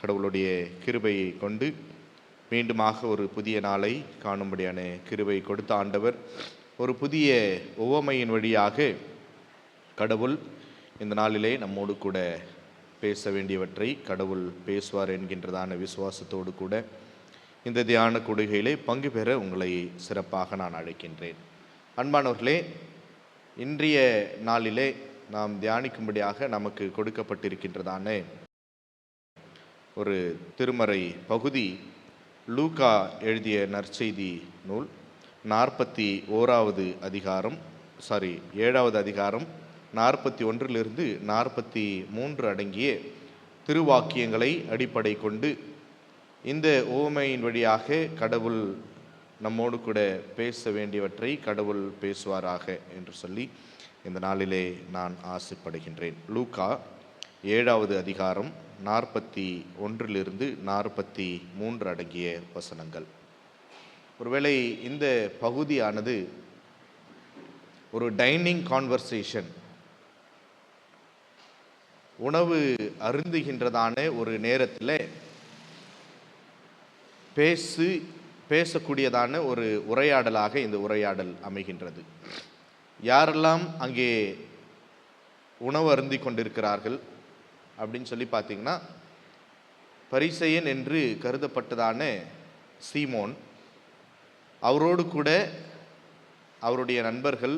கடவுளுடைய கிருபையை கொண்டு மீண்டுமாக ஒரு புதிய நாளை காணும்படியான கிருபை கொடுத்த ஆண்டவர் ஒரு புதிய உவமையின் வழியாக கடவுள் இந்த நாளிலே நம்மோடு கூட பேச வேண்டியவற்றை கடவுள் பேசுவார் என்கின்றதான விசுவாசத்தோடு கூட இந்த தியான கொடுகையிலே பங்கு பெற உங்களை சிறப்பாக நான் அழைக்கின்றேன். அன்பானவர்களே இன்றைய நாளிலே நாம் தியானிக்கும்படியாக நமக்கு கொடுக்கப்பட்டிருக்கின்றதான ஒரு திருமறை பகுதி லூகா எழுதிய நற்செய்தி நூல் நாற்பத்தி ஓராவது அதிகாரம் சாரி ஏழாவது அதிகாரம் நாற்பத்தி ஒன்றிலிருந்து நாற்பத்தி மூன்று அடங்கிய திருவாக்கியங்களை அடிப்படை கொண்டு இந்த ஓமையின் வழியாக கடவுள் நம்மோடு கூட பேச வேண்டியவற்றை கடவுள் பேசுவாராக என்று சொல்லி இந்த நாளிலே நான் ஆசைப்படுகின்றேன். லூகா ஏழாவது அதிகாரம் நாற்பத்தி ஒன்றிலிருந்து நாற்பத்தி மூன்று அடங்கிய வசனங்கள். ஒருவேளை இந்த பகுதியானது ஒரு டைனிங் கான்வர்சேஷன் உணவு அருந்துகின்றதான ஒரு நேரத்தில் பேசு பேசக்கூடியதான ஒரு உரையாடலாக இந்த உரையாடல் அமைகின்றது. யாரெல்லாம் அங்கே உணவு அருந்தி கொண்டிருக்கிறார்கள் அப்படின்னு சொல்லி பார்த்தீங்கன்னா பரிசையன் என்று கருதப்பட்டதான சீமோன் அவரோடு கூட அவருடைய நண்பர்கள்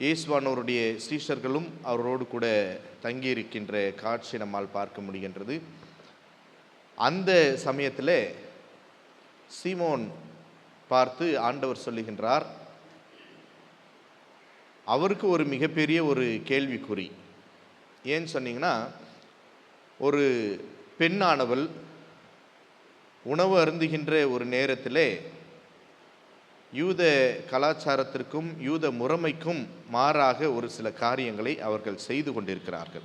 இயேசுவானோருடைய சீஷர்களும் அவரோடு கூட தங்கியிருக்கின்ற காட்சி நம்மால் பார்க்க முடிகின்றது. அந்த சமயத்தில் சீமோன் பார்த்து ஆண்டவர் சொல்லுகின்றார் அவருக்கு ஒரு மிகப்பெரிய ஒரு கேள்விக்குறி. ஏன்னு சொன்னீங்கன்னா ஒரு பெண்ணானவள் உணவு அருந்துகின்ற ஒரு நேரத்திலே யூத கலாச்சாரத்திற்கும் யூத முறைமைக்கும் மாறாக ஒரு சில காரியங்களை அவர்கள் செய்து கொண்டிருக்கிறார்கள்.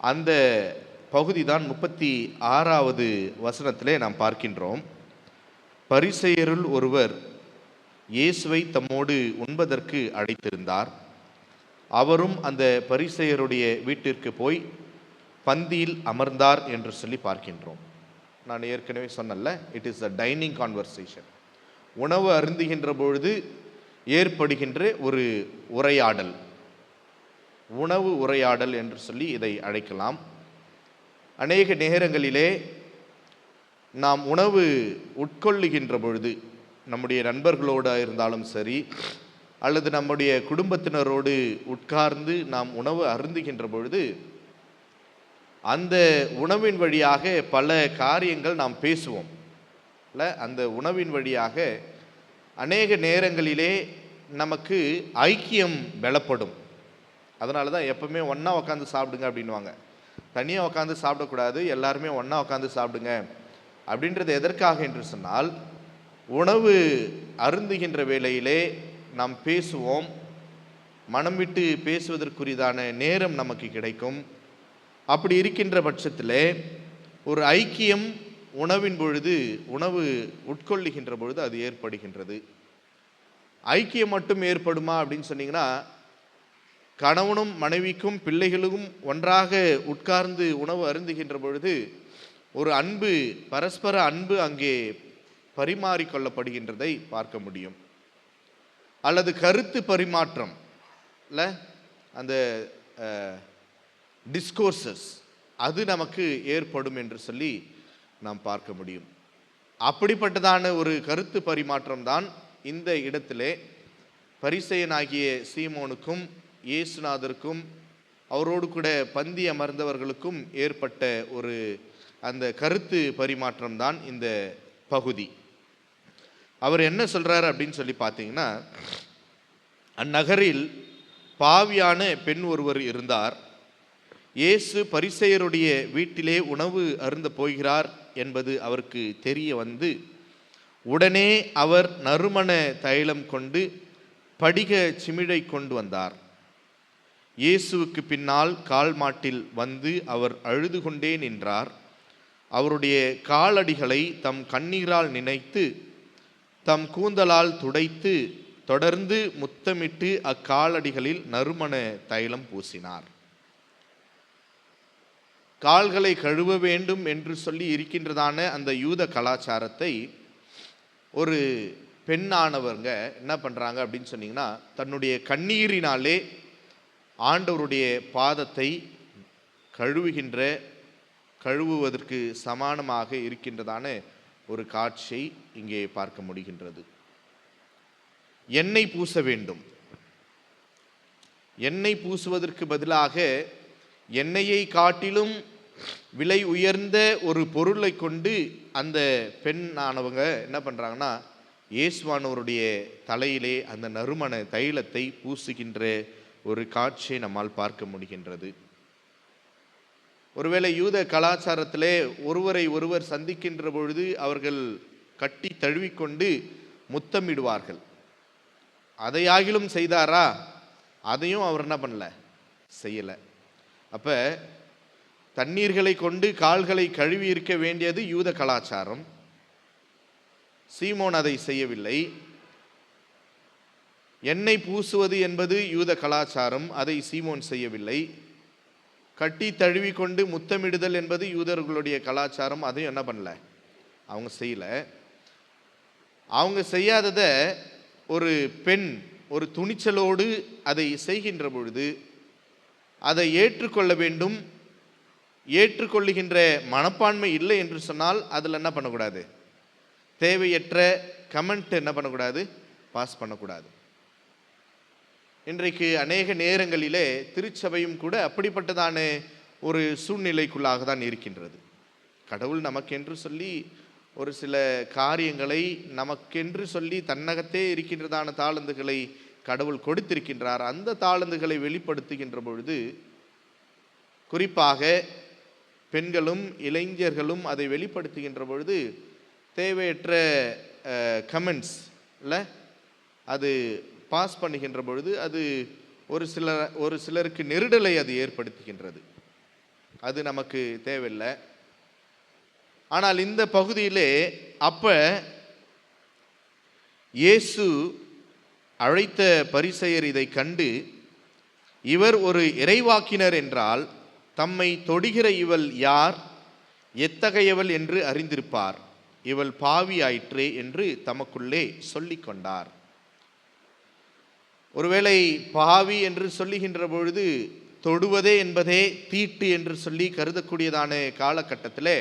அந்த பகுதி தான் முப்பத்தி ஆறாவது வசனத்திலே நாம் பார்க்கின்றோம். பரிசெயருள் ஒருவர் இயேசுவை தம்மோடு உண்பதற்கு அழைத்திருந்தார். அவரும் அந்த பரிசெயருடைய வீட்டிற்கு போய் பந்தியில் அமர்ந்தார் என்று சொல்லி பார்க்கின்றோம். நான் ஏற்கனவே சொன்னல it is a dining conversation உணவு அருந்துகின்ற பொழுது ஏற்படுகின்ற ஒரு உரையாடல். உணவு உரையாடல் என்று சொல்லி இதை அழைக்கலாம். அநேக நேரங்களிலே நாம் உணவு உட்கொள்ளுகின்ற பொழுது நம்முடைய நண்பர்களோடு இருந்தாலும் சரி அல்லது நம்முடைய குடும்பத்தினரோடு உட்கார்ந்து நாம் உணவு அருந்துகின்ற பொழுது அந்த உணவின் வழியாக பல காரியங்கள் நாம் பேசுவோம். இல்லை அந்த உணவின் வழியாக அநேக நேரங்களிலே நமக்கு ஐக்கியம் பலப்படும். அதனால தான் எப்பவுமே ஒன்றா உட்காந்து சாப்பிடுங்க அப்படின்வாங்க தனியாக உட்காந்து சாப்பிடக்கூடாது எல்லாருமே ஒன்றா உட்காந்து சாப்பிடுங்க அப்படின்றது எதற்காக என்று சொன்னால் உணவு அருந்துகின்ற வேளையிலே நாம் பேசுவோம். மனம் விட்டு பேசுவதற்குரியதான நேரம் நமக்கு கிடைக்கும். அப்படி இருக்கின்ற பட்சத்தில் ஒரு ஐக்கியம் உணவின் பொழுது உணவு உட்கொள்ளுகின்ற பொழுது அது ஏற்படுகின்றது. ஐக்கியம் மட்டும் ஏற்படுமா அப்படின்னு சொன்னீங்கன்னா கணவனும் மனைவிக்கும் பிள்ளைகளுக்கும் ஒன்றாக உட்கார்ந்து உணவு அருந்துகின்ற பொழுது ஒரு அன்பு பரஸ்பர அன்பு அங்கே பரிமாறிக்கொள்ளப்படுகின்றதை பார்க்க முடியும். அல்லது கருத்து பரிமாற்றம் இல்லை அந்த டிஸ்கோர்சஸ் அது நமக்கு ஏற்படும் என்று சொல்லி நாம் பார்க்க முடியும். அப்படிப்பட்டதான ஒரு கருத்து பரிமாற்றம் தான் இந்த இடத்திலே பரிசெயனாகிய சீமோனுக்கும் இயேசுநாதருக்கும் அவரோடு கூட பந்தி அமர்ந்தவர்களுக்கும் ஏற்பட்ட ஒரு அந்த கருத்து பரிமாற்றம் தான் இந்த பகுதி. அவர் என்ன சொல்கிறாரு அப்படின்னு சொல்லி பார்த்தீங்கன்னா அந்நகரில் பாவியான பெண் ஒருவர் இருந்தார். இயேசு பரிசெயருடைய வீட்டிலே உணவு அருந்த போகிறார் என்பது அவருக்கு தெரிய வந்து உடனே அவர் நறுமண தைலம் கொண்டு படிக சிமிழை கொண்டு வந்தார். இயேசுவுக்கு பின்னால் கால் மாட்டில் வந்து அவர் அழுது கொண்டே நின்றார். அவருடைய காலடிகளை தம் கண்ணீரால் நினைத்து தம் கூந்தலால் துடைத்து தொடர்ந்து முத்தமிட்டு அக்காலடிகளில் நறுமண தைலம் பூசினார். கால்களை கழுவ வேண்டும் என்று சொல்லி இருக்கின்றதான அந்த யூத கலாச்சாரத்தை ஒரு பெண்ணானவங்க என்ன பண்ணுறாங்க அப்படின்னு சொன்னிங்கன்னா தன்னுடைய கண்ணீரினாலே ஆண்டவருடைய பாதத்தை கழுவுகின்ற கழுவுவதற்கு சமானமாக இருக்கின்றதான ஒரு காட்சியை இங்கே பார்க்க முடிகின்றது. எண்ணெய் பூச வேண்டும். எண்ணெய் பூசுவதற்கு பதிலாக எண்ணெயை காட்டிலும் விலை உயர்ந்த ஒரு பொருளை கொண்டு அந்த பெண் ஆனவங்க என்ன பண்ணுறாங்கன்னா இயேசுவானவருடைய தலையிலே அந்த நறுமண தைலத்தை பூசுகின்ற ஒரு காட்சியை நம்மால் பார்க்க முடிகின்றது. ஒருவேளை யூத கலாச்சாரத்திலே ஒருவரை ஒருவர் சந்திக்கின்ற பொழுது அவர்கள் கட்டி தழுவிக்கொண்டு முத்தமிடுவார்கள். அதையாகிலும் செய்தாரா? அதையும் அவர் என்ன பண்ணல? செய்யலை. அப்போ தண்ணீர்களை கொண்டு கால்களை கழுவி இருக்க வேண்டியது யூத கலாச்சாரம். சீமோன் அதை செய்யவில்லை. எண்ணெய் பூசுவது என்பது யூத கலாச்சாரம். அதை சீமோன் செய்யவில்லை. கட்டி தழுவி கொண்டு முத்தமிடுதல் என்பது யூதர்களுடைய கலாச்சாரம் அதையும் என்ன பண்ணல? அவங்க செய்யலை. அவங்க செய்யாததை ஒரு பெண் ஒரு துணிச்சலோடு அதை செய்கின்ற பொழுது அதை ஏற்றுக்கொள்ள வேண்டும். ஏற்றுக்கொள்ளுகின்ற மனப்பான்மை இல்லை என்று சொன்னால் அதில் என்ன பண்ணக்கூடாது? தேவையற்ற கமெண்ட் என்ன பண்ணக்கூடாது? பாஸ் பண்ணக்கூடாது. இன்றைக்கு அநேக நேரங்களிலே திருச்சபையும் கூட அப்படிப்பட்டதான ஒரு சூழ்நிலைக்குள்ளாக தான் இருக்கின்றது. கடவுள் நமக்கென்று சொல்லி ஒரு சில காரியங்களை நமக்கென்று சொல்லி தன்னகத்தே இருக்கின்றதான தாளந்துகளை கடவுள் கொடுத்திருக்கின்றார். அந்த தாளந்துகளை வெளிப்படுத்துகின்ற பொழுது குறிப்பாக பெண்களும் இளைஞர்களும் அதை வெளிப்படுத்துகின்ற பொழுது தேவையற்ற கமெண்ட்ஸ் இல்லை அது பாஸ் பண்ணுகின்ற பொழுது அது ஒரு சில ஒரு சிலருக்கு நெருடலை அது ஏற்படுத்துகின்றது. அது நமக்கு தேவையில்லை. ஆனால் இந்த பகுதியிலே அப்ப இயேசு அழைத்த பரிசெயர் இதை கண்டு இவர் ஒரு இறைவாக்கினர் என்றால் தம்மை தொடுகிற இவள் யார்? எத்தகையவள் என்று அறிந்திருப்பார். இவள் பாவி ஆயிற்றே என்று தமக்குள்ளே சொல்லிக்கொண்டார். ஒருவேளை பாவி என்று சொல்லுகின்ற பொழுது தொடுவதே என்பதே தீட்டு என்று சொல்லி கருதக்கூடியதான காலகட்டத்தில்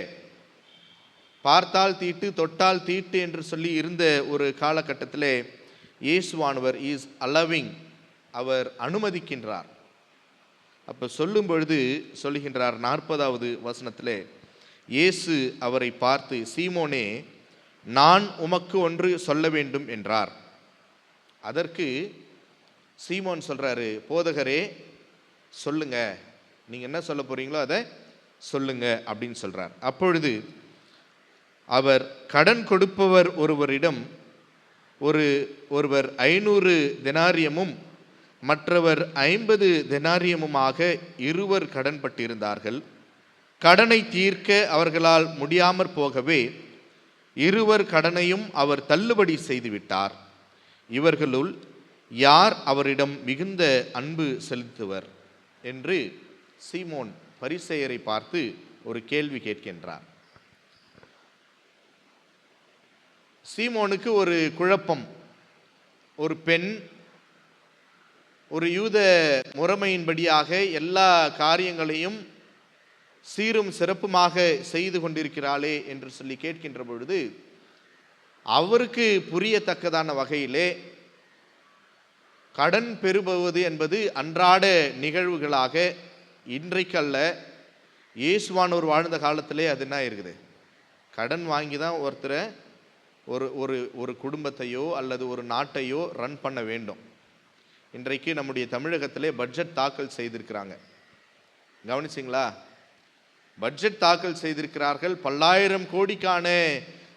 பார்த்தால் தீட்டு தொட்டால் தீட்டு என்று சொல்லி இருந்த ஒரு காலகட்டத்தில் இயேசுவானவர் இஸ் அலவிங் அவர் அனுமதிக்கின்றார். அப்போ சொல்லும் பொழுது சொல்லுகின்றார் நாற்பதாவது வசனத்தில் இயேசு அவரை பார்த்து சீமோனே நான் உமக்கு ஒன்று சொல்ல வேண்டும் என்றார். அதற்கு சீமோன் சொல்கிறாரு போதகரே சொல்லுங்க. நீங்கள் என்ன சொல்ல போகிறீங்களோ அதை சொல்லுங்க அப்படின்னு சொல்கிறார் அப்பொழுது அவர் கடன் கொடுப்பவர் ஒருவரிடம் ஒரு ஒருவர் ஐநூறு தினாரியமும் மற்றவர் ஐம்பது தினாரியமுமாக இருவர் கடன்பட்டிருந்தார்கள் கடனை தீர்க்க அவர்களால் முடியாமற் போகவே இருவர் கடனையும் அவர் தள்ளுபடி செய்துவிட்டார். இவர்களுள் யார் அவரிடம் மிகுந்த அன்பு செலுத்துவர் என்று சீமோன் பரிசெயரை பார்த்து ஒரு கேள்வி கேட்கின்றார். சீமோனுக்கு ஒரு குழப்பம். ஒரு பெண் ஒரு யூத முறைமையின்படியாக எல்லா காரியங்களையும் சீரும் சிறப்புமாக செய்து கொண்டிருக்கிறாளே என்று சொல்லி கேட்கின்ற பொழுது அவருக்கு புரியத்தக்கதான வகையிலே கடன் பெறுபவது என்பது அன்றாட நிகழ்வுகளாக இன்றைக்கல்ல இயேசுவானோர் வாழ்ந்த காலத்திலே அது என்ன இருக்குது கடன் வாங்கி தான் ஒருத்தரை ஒரு ஒரு ஒரு குடும்பத்தையோ அல்லது ஒரு நாட்டையோ ரன் பண்ண வேண்டும். இன்றைக்கு நம்முடைய தமிழகத்திலே பட்ஜெட் தாக்கல் செய்திருக்கிறாங்க. கவனிச்சிங்களா? பட்ஜெட் தாக்கல் செய்திருக்கிறார்கள். பல்லாயிரம் கோடிக்கான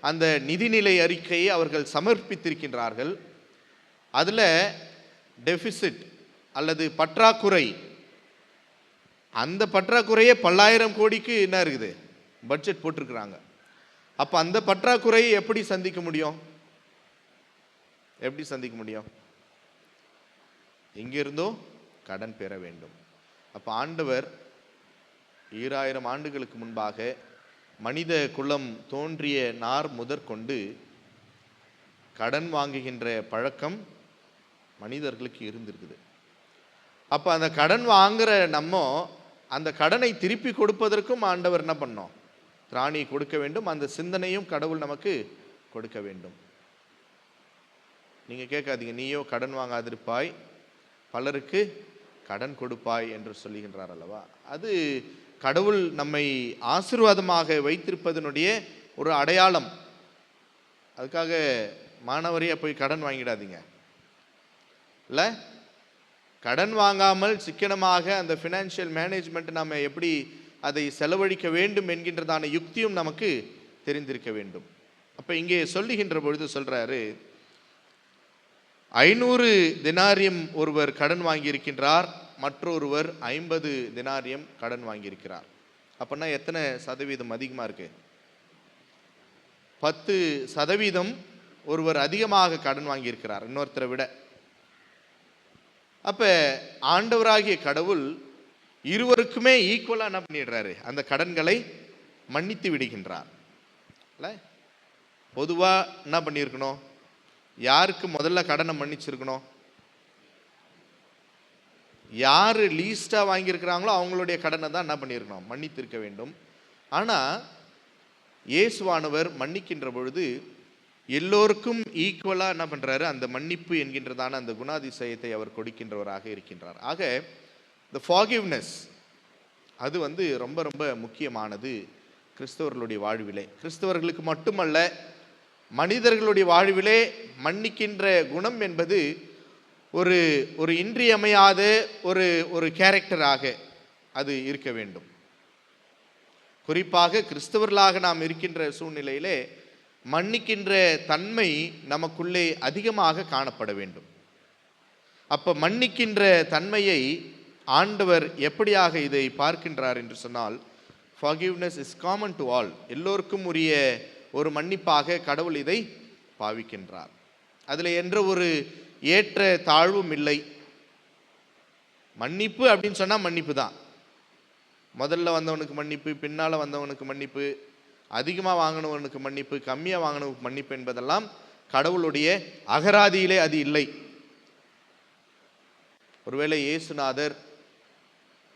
அந்த நிதிநிலை அறிக்கையை அவர்கள் சமர்ப்பித்திருக்கின்றார்கள். அதில் டெபிசிட் அல்லது பற்றாக்குறை. அந்த பற்றாக்குறையே பல்லாயிரம் கோடிக்கு என்ன இருக்குது? பட்ஜெட் போட்டிருக்கிறாங்க. அப்போ அந்த பற்றாக்குறையை எப்படி சந்திக்க முடியும்? எப்படி சந்திக்க முடியும்? எங்கிருந்தோ கடன் பெற வேண்டும். அப்போ ஆண்டவர் ஈராயிரம் ஆண்டுகளுக்கு முன்பாக மனித குலம் தோன்றிய நார் முதற்கொண்டு கடன் வாங்குகின்ற பழக்கம் மனிதர்களுக்கு இருந்திருக்குது. அப்போ அந்த கடன் வாங்குகிற நம்ம அந்த கடனை திருப்பி கொடுப்பதற்கும் ஆண்டவர் என்ன பண்ணோம்? திராணி கொடுக்க வேண்டும். அந்த சிந்தனையும் கடவுள் நமக்கு கொடுக்க வேண்டும். நீங்கள் கேட்காதீங்க நீயோ கடன் வாங்காதிருப்பாய் பலருக்கு கடன் கொடுப்பாய் என்று சொல்லுகின்றார் அல்லவா? அது கடவுள் நம்மை ஆசீர்வாதமாக வைத்திருப்பதனுடைய ஒரு அடையாளம். அதுக்காக மாணவரையே போய் கடன் வாங்கிடாதீங்க. இல்லை கடன் வாங்காமல் சிக்கனமாக அந்த ஃபினான்ஷியல் மேனேஜ்மெண்ட் நம்ம எப்படி அதை செலவழிக்க வேண்டும் என்கின்றதான யுக்தியும் நமக்கு தெரிந்திருக்க வேண்டும். அப்போ இங்கே சொல்லுகின்ற பொழுது சொல்கிறாரு ஐநூறு தினாரியம் ஒருவர் கடன் வாங்கியிருக்கின்றார் மற்றொருவர் ஐம்பது தினாரியம் கடன் வாங்கியிருக்கிறார். அப்படின்னா எத்தனை சதவீதம் அதிகமாக இருக்கு? பத்து சதவீதம் ஒருவர் அதிகமாக கடன் வாங்கியிருக்கிறார் இன்னொருத்தரை விட. அப்போ ஆண்டவராகிய கடவுள் இருவருக்குமே ஈக்குவலாக என்ன பண்ணிடுறாரு? அந்த கடன்களை மன்னித்து விடுகின்றார். இல்லை? பொதுவாக என்ன பண்ணியிருக்கணும்? யாருக்கு முதல்ல கடனை மன்னிச்சிருக்கணும்? யார் லீஸ்ட்டாக வாங்கியிருக்கிறாங்களோ அவங்களுடைய கடனை தான் என்ன பண்ணியிருக்கணும்? மன்னித்திருக்க வேண்டும். ஆனால் இயேசுவானவர் மன்னிக்கின்ற பொழுது எல்லோருக்கும் ஈக்குவலாக என்ன பண்ணுறாரு அந்த மன்னிப்பு என்கின்றதான அந்த குணாதிசயத்தை அவர் கொடுக்கின்றவராக இருக்கின்றார். ஆக இந்த ஃபாகிவ்னஸ் அது வந்து ரொம்ப ரொம்ப முக்கியமானது கிறிஸ்தவர்களுடைய வாழ்விலே. கிறிஸ்தவர்களுக்கு மட்டுமல்ல மனிதர்களுடைய வாழ்விலே மன்னிக்கின்ற குணம் என்பது ஒரு ஒரு இன்றியமையாத ஒரு ஒரு கேரக்டராக அது இருக்க வேண்டும். குறிப்பாக கிறிஸ்தவர்களாக நாம் இருக்கின்ற சூழ்நிலையிலே மன்னிக்கின்ற தன்மை நமக்குள்ளே அதிகமாக காணப்பட வேண்டும். அப்போ மன்னிக்கின்ற தன்மையை ஆண்டவர் எப்படியாக இதை பார்க்கின்றார் என்று சொன்னால் forgiveness is common to all எல்லோருக்கும் உரிய ஒரு மன்னிப்பாக கடவுள் இதை பாவிக்கின்றார். அதில் என்ற ஒரு ஏற்ற தாழ்வும் இல்லை. மன்னிப்பு அப்படின்னு சொன்னால் மன்னிப்பு தான். முதல்ல வந்தவனுக்கு மன்னிப்பு பின்னால் வந்தவனுக்கு மன்னிப்பு அதிகமாக வாங்கினவனுக்கு மன்னிப்பு கம்மியாக வாங்கினவனுக்கு மன்னிப்பு என்பதெல்லாம் கடவுளுடைய அகராதியிலே அது இல்லை. ஒருவேளை இயேசுநாதர்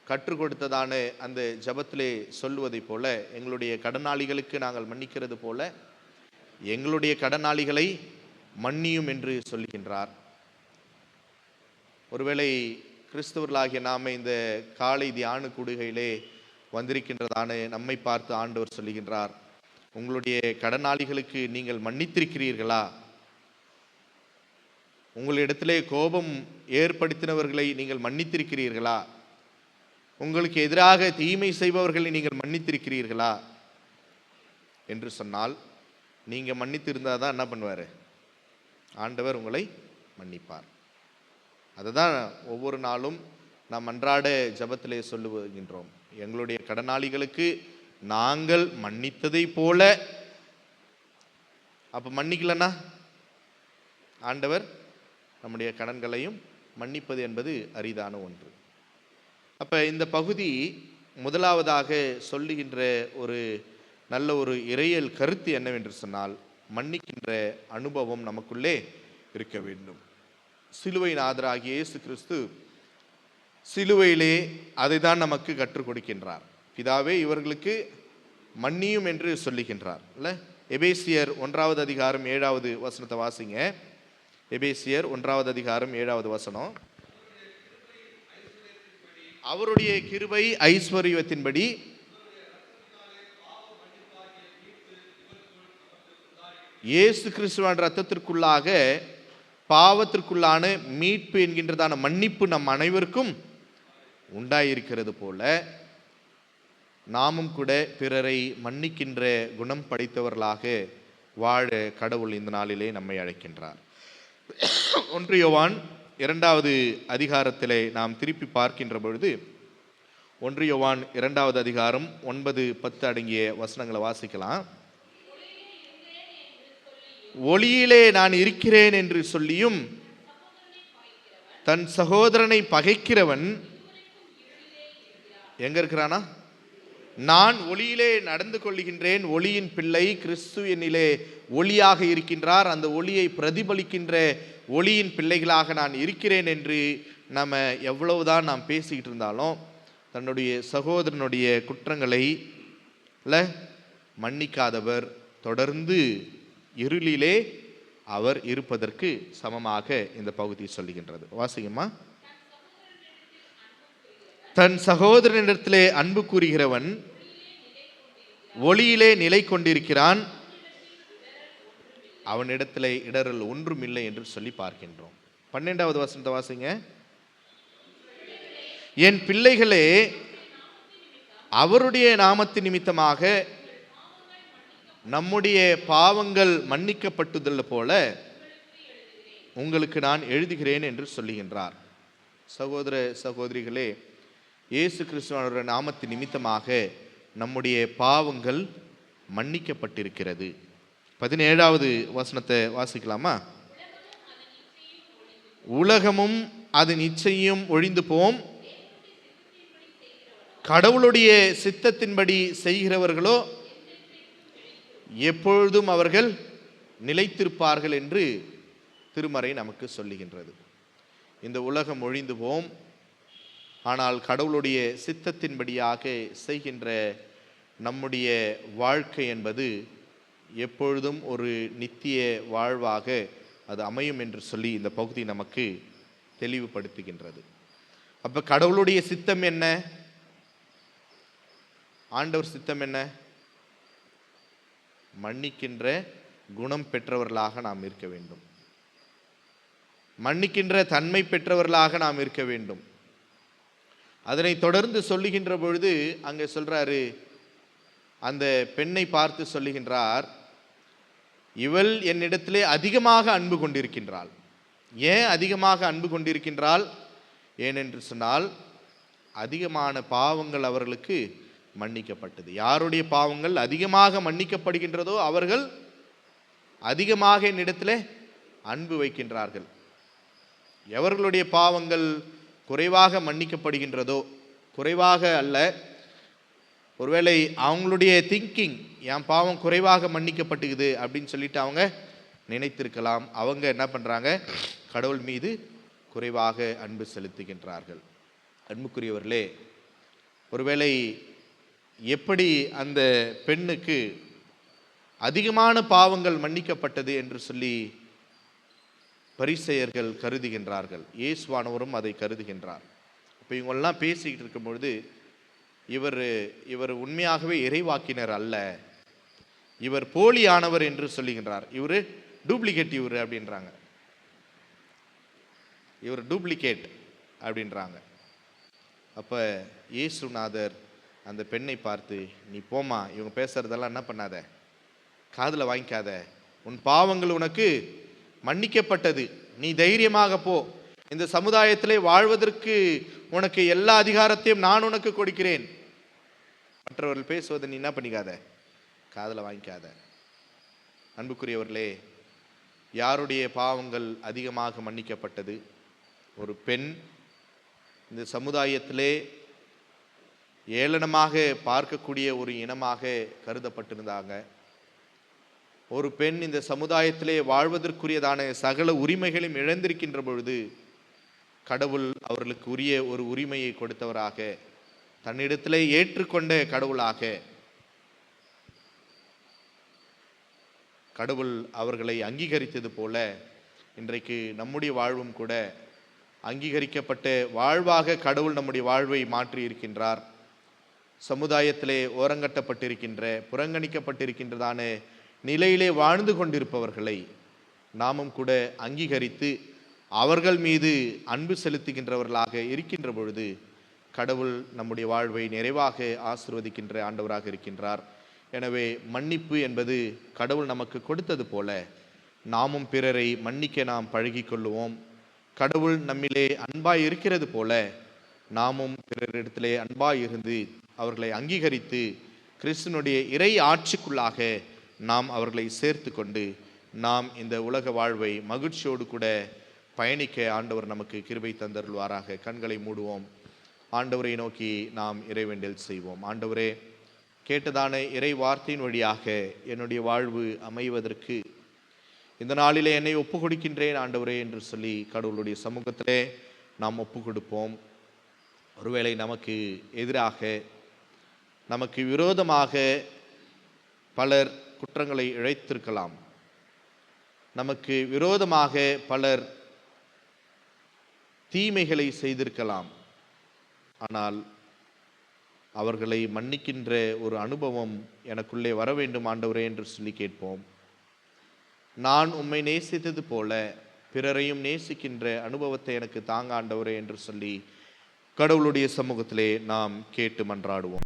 கற்றுக் கொடுத்ததான அந்த ஜபத்திலே சொல்லுவதைப் போல எங்களுடைய கடனாளிகளுக்கு நாங்கள் மன்னிக்கிறது போல எங்களுடைய கடனாளிகளை மன்னியும் என்று சொல்லுகின்றார் ஒருவேளை கிறிஸ்தவர்களாகிய நாம் இந்த காலை தியான கூடுகையிலே வந்திருக்கின்றதான நம்மை பார்த்து ஆண்டவர் சொல்லுகின்றார். உங்களுடைய கடனாளிகளுக்கு நீங்கள் மன்னித்திருக்கிறீர்களா? உங்களிடத்திலே கோபம் ஏற்படுத்தினவர்களை நீங்கள் மன்னித்திருக்கிறீர்களா? உங்களுக்கு எதிராக தீமை செய்பவர்களை நீங்கள் மன்னித்திருக்கிறீர்களா? என்று சொன்னால் நீங்கள் மன்னித்திருந்தால் தான் என்ன பண்ணுவார்? ஆண்டவர் உங்களை மன்னிப்பார். அதுதான் ஒவ்வொரு நாளும் நாம் அன்றாட ஜபத்திலே சொல்லுகின்றோம். எங்களுடைய கடனாளிகளுக்கு நாங்கள் மன்னித்ததை போல. அப்ப மன்னிக்கலன்னா ஆண்டவர் நம்முடைய கடன்களையும் மன்னிப்பது என்பது அரிதான ஒன்று. அப்ப இந்த பகுதி முதலாவதாக சொல்லுகின்ற ஒரு நல்ல ஒரு இறையல் கருத்து என்னவென்று சொன்னால் மன்னிக்கின்ற அனுபவம் நமக்குள்ளே இருக்க வேண்டும். சிலுவை நாதராகிய இயேசு கிறிஸ்து சிலுவையிலே அதை தான் நமக்கு கற்றுக் கொடுக்கின்றார். பிதாவே இவர்களுக்கு மன்னியும் என்று சொல்லுகின்றார். இல்லை? எபேசியர் ஒன்றாவது அதிகாரம் ஏழாவது வசனத்தை வாசிங்க. எபேசியர் ஒன்றாவது அதிகாரம் ஏழாவது வசனம். அவருடைய கிருபை ஐஸ்வர்யத்தின்படி இயேசு கிறிஸ்துவான் ரத்தத்திற்குள்ளாக பாவத்திற்குள்ளான மீட்பு என்கின்றதான மன்னிப்பு நம் அனைவருக்கும் உண்டாயிருக்கிறது போல நாமும் கூட பிறரை மன்னிக்கின்ற குணம் படைத்தவர்களாக வாழ கடவுள் இந்த நாளிலே நம்மை அழைக்கின்றார். ஒன்று யோவான் இரண்டாவது அதிகாரத்திலே நாம் திருப்பி பார்க்கின்ற பொழுது ஒன்று யோவான் இரண்டாவது அதிகாரம் ஒன்பது பத்து அடங்கிய வசனங்களை வாசிக்கலாம். ஒளியிலே நான் இருக்கிறேன் என்று சொல்லியும் தன் சகோதரனை பகைக்கிறவன் எங்க இருக்கிறானா? நான் ஒளியிலே நடந்து கொள்ளுகின்றேன் ஒளியின் பிள்ளை கிறிஸ்து என்னிலே ஒளியாக இருக்கின்றார் அந்த ஒளியை பிரதிபலிக்கின்ற ஒளியின் பிள்ளைகளாக நான் இருக்கிறேன் என்று நம்ம எவ்வளவுதான் நாம் பேசிக்கிட்டு இருந்தாலும் தன்னுடைய சகோதரனுடைய குற்றங்களை இல்லை மன்னிக்காதவர் தொடர்ந்து இருளிலே அவர் இருப்பதற்கு சமமாக இந்த பகுதி சொல்லுகின்றது. வாசிங்கம்மா. தன் சகோதரனிடத்திலே அன்பு கூறுகிறவன் ஒளியிலே நிலை கொண்டிருக்கிறான். அவனிடத்திலே இடரல் ஒன்றும் இல்லை என்று சொல்லி பார்க்கின்றோம். பன்னெண்டாவது வசனத்தை வாசிங்க. என் பிள்ளைகளே அவருடைய நாமத்தின் நிமித்தமாக நம்முடைய பாவங்கள் மன்னிக்கப்பட்டுதல் போல உங்களுக்கு நான் எழுதுகிறேன் என்று சொல்லுகின்றார். சகோதர சகோதரிகளே இயேசு கிறிஸ்துவனுடைய நாமத்தின் நிமித்தமாக நம்முடைய பாவங்கள் மன்னிக்கப்பட்டிருக்கிறது. பதினேழாவது வசனத்தை வாசிக்கலாமா? உலகமும் அதன் இச்சையும் ஒழிந்து போம். கடவுளுடைய சித்தத்தின்படி செய்கிறவர்களோ எப்பொழுதும் அவர்கள் நிலைத்திருப்பார்கள் என்று திருமறை நமக்கு சொல்லுகின்றது. இந்த உலகம் ஒழிந்து போம். ஆனால் கடவுளுடைய சித்தத்தின்படியாக செய்கின்ற நம்முடைய வாழ்க்கை என்பது எப்பொழுதும் ஒரு நித்திய வாழ்வாக அது அமையும் என்று சொல்லி இந்த பகுதி நமக்கு தெளிவுபடுத்துகின்றது. அப்போ கடவுளுடைய சித்தம் என்ன? ஆண்டவர் சித்தம் என்ன? மன்னிக்கின்ற குணம் பெற்றவர்களாக நாம் இருக்க வேண்டும். மன்னிக்கின்ற தன்மை பெற்றவர்களாக நாம் இருக்க வேண்டும். அதனை தொடர்ந்து சொல்லுகின்ற பொழுது அங்கே சொல்கிறாரு அந்த பெண்ணை பார்த்து சொல்லுகின்றார் இவள் என்னிடத்திலே அதிகமாக அன்பு கொண்டிருக்கின்றாள். ஏன் அதிகமாக அன்பு கொண்டிருக்கின்றாள்? ஏனென்று சொன்னால் அதிகமான பாவங்கள் அவர்களுக்கு மன்னிக்கப்பட்டது. யாருடைய பாவங்கள் அதிகமாக மன்னிக்கப்படுகின்றதோ அவர்கள் அதிகமாக என்னிடத்தில் அன்பு வைக்கின்றார்கள். எவர்களுடைய பாவங்கள் குறைவாக மன்னிக்கப்படுகின்றதோ? குறைவாக அல்ல. ஒருவேளை அவங்களுடைய திங்கிங் என் பாவம் குறைவாக மன்னிக்கப்பட்டுக்குது அப்படின்னு சொல்லிட்டு அவங்க நினைத்திருக்கலாம். அவங்க என்ன பண்ணுறாங்க கடவுள் மீது குறைவாக அன்பு செலுத்துகின்றார்கள். அன்புக்குரியவர்களே ஒருவேளை எப்படி அந்த பெண்ணுக்கு அதிகமான பாவங்கள் மன்னிக்கப்பட்டது என்று சொல்லி பரிசெயர்கள் கருதுகின்றார்கள். இயேசுவானவரும் அதை கருதுகின்றார். இப்போ இவங்கெல்லாம் பேசிக்கிட்டு இருக்கும் பொழுது இவர் இவர் உண்மையாகவே இறைவாக்கினர் அல்ல. இவர் போலியானவர் என்று சொல்லுகின்றார். இவர் டூப்ளிகேட் இவர் அப்படின்றாங்க. இவர் டூப்ளிகேட் அப்படின்றாங்க. அப்போ இயேசுநாதர் அந்த பெண்ணை பார்த்து நீ போமா இவங்க பேசுறதெல்லாம் என்ன பண்ணாத? காதில் வாங்கிக்காத. உன் பாவங்கள் உனக்கு மன்னிக்கப்பட்டது. நீ தைரியமாக போ. இந்த சமுதாயத்திலே வாழ்வதற்கு உனக்கு எல்லா அதிகாரத்தையும் நான் உனக்கு கொடுக்கிறேன். மற்றவர்கள் பேசுவதை நீ என்ன பண்ணிக்காத? காதில் வாங்கிக்காத. அன்புக்குரியவர்களே யாருடைய பாவங்கள் அதிகமாக மன்னிக்கப்பட்டது? ஒரு பெண் இந்த சமுதாயத்திலே ஏளனமாக பார்க்கக்கூடிய ஒரு இனமாக கருதப்பட்டிருந்தாங்க. ஒரு பெண் இந்த சமுதாயத்திலே வாழ்வதற்குரியதான சகல உரிமைகளையும் இழந்திருக்கின்ற பொழுது கடவுள் அவர்களுக்கு உரிய ஒரு உரிமையை கொடுத்தவராக தன்னிடத்திலே ஏற்றுக்கொண்ட கடவுளாக கடவுள் அவர்களை அங்கீகரித்தது போல இன்றைக்கு நம்முடைய வாழ்வும் கூட அங்கீகரிக்கப்பட்ட வாழ்வாக கடவுள் நம்முடைய வாழ்வை மாற்றி இருக்கின்றார். சமுதாயத்திலே ஓரங்கட்டப்பட்டிருக்கின்ற புறங்கணிக்கப்பட்டிருக்கின்றதான நிலையிலே வாழ்ந்து கொண்டிருப்பவர்களை நாமும் கூட அங்கீகரித்து அவர்கள் மீது அன்பு செலுத்துகின்றவர்களாக இருக்கின்ற பொழுது கடவுள் நம்முடைய வாழ்வை நிறைவாக ஆசிர்வதிக்கின்ற ஆண்டவராக இருக்கின்றார். எனவே மன்னிப்பு என்பது கடவுள் நமக்கு கொடுத்தது போல நாமும் பிறரை மன்னிக்க நாம் பழகி கொள்ளுவோம். கடவுள் நம்மிலே அன்பாய் இருக்கிறது போல நாமும் பிறரிடத்திலே அன்பாய் இருந்து அவர்களை அங்கீகரித்து கிறிஸ்தனுடைய இறை ஆட்சிக்குள்ளாக நாம் அவர்களை சேர்த்து கொண்டு நாம் இந்த உலக வாழ்வை மகிழ்ச்சியோடு கூட பயணிக்க ஆண்டவர் நமக்கு கிருபை தந்தருள்வாராக. கண்களை மூடுவோம். ஆண்டவரை நோக்கி நாம் இறைவேண்டல் செய்வோம். ஆண்டவரே கேட்டதான இறை வார்த்தையின் வழியாக என்னுடைய வாழ்வு அமைவதற்கு இந்த நாளிலே என்னை ஒப்பு கொடுக்கின்றேன் ஆண்டவரே என்று சொல்லி கடவுளுடைய சமூகத்திலே நாம் ஒப்பு கொடுப்போம் ஒருவேளை நமக்கு எதிராக நமக்கு விரோதமாக பலர் குற்றங்களை இழைத்திருக்கலாம். நமக்கு விரோதமாக பலர் தீமைகளை செய்திருக்கலாம். ஆனால் அவர்களை மன்னிக்கின்ற ஒரு அனுபவம் எனக்குள்ளே வர வேண்டும் ஆண்டவரே என்று சொல்லி கேட்போம். நான் உம்மை நேசித்தது போல பிறரையும் நேசிக்கின்ற அனுபவத்தை எனக்கு தாங்க ஆண்டவரே என்று சொல்லி கடவுளுடைய சமூகத்திலே நாம் கேட்டு மன்றாடுவோம்.